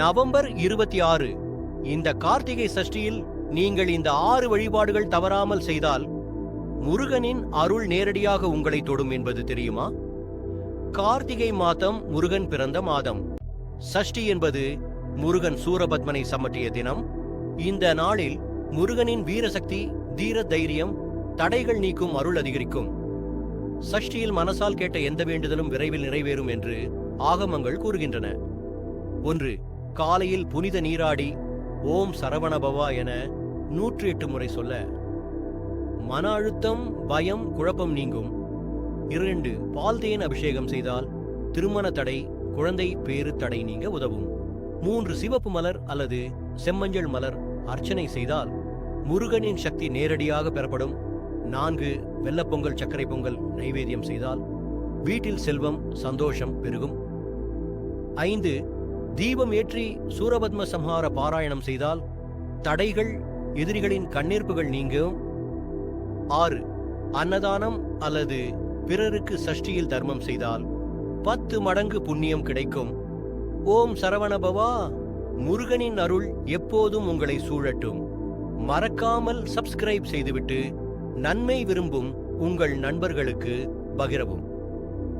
November இருபத்தி ஆறு. இந்த கார்த்திகை சஷ்டியில் நீங்கள் இந்த ஆறு வழிபாடுகள் தவறாமல் செய்தால் முருகனின் அருள் நேரடியாக உங்களை தொடும் என்பது தெரியுமா? கார்த்திகை மாதம் முருகன் பிறந்த மாதம். சஷ்டி என்பது முருகன் சூரபத்மனை சமற்றிய தினம். இந்த நாளில் முருகனின் வீரசக்தி தீர தைரியம் தடைகள் நீக்கும் அருள் அதிகரிக்கும். சஷ்டியில் மனசால் கேட்ட எந்த வேண்டுதலும் விரைவில் நிறைவேறும் என்று ஆகமங்கள் கூறுகின்றன. ஒன்று காலையில் புனித நீராடி ஓம் சரவணபவா என நூற்றி எட்டு முறை சொல்ல மன அழுத்தம் பயம் குழப்பம் நீங்கும். இரண்டு பால்தேன் அபிஷேகம் செய்தால் திருமண தடை குழந்தை பேறு தடை நீங்க உதவும். மூன்று சிவப்பு மலர் அல்லது செம்மஞ்சள் மலர் அர்ச்சனை செய்தால் முருகனின் சக்தி நேரடியாக பெறப்படும். நான்கு வெள்ளப்பொங்கல் சர்க்கரை பொங்கல் நைவேத்தியம் செய்தால் வீட்டில் செல்வம் சந்தோஷம் பெருகும். ஐந்து தீபம் ஏற்றி சூரபத்ம சம்ஹார பாராயணம் செய்தால் தடைகள் எதிரிகளின் கண்ணீர்ப்புகள் நீங்கும். ஆறு அன்னதானம் அல்லது பிறருக்கு சஷ்டியில் தர்மம் செய்தால் பத்து மடங்கு புண்ணியம் கிடைக்கும். ஓம் சரவணபவா முருகனின் அருள் எப்போதும் உங்களை சூழட்டும். மறக்காமல் சப்ஸ்கிரைப் செய்துவிட்டு நன்மை விரும்பும் உங்கள் நண்பர்களுக்கு பகிரவும்.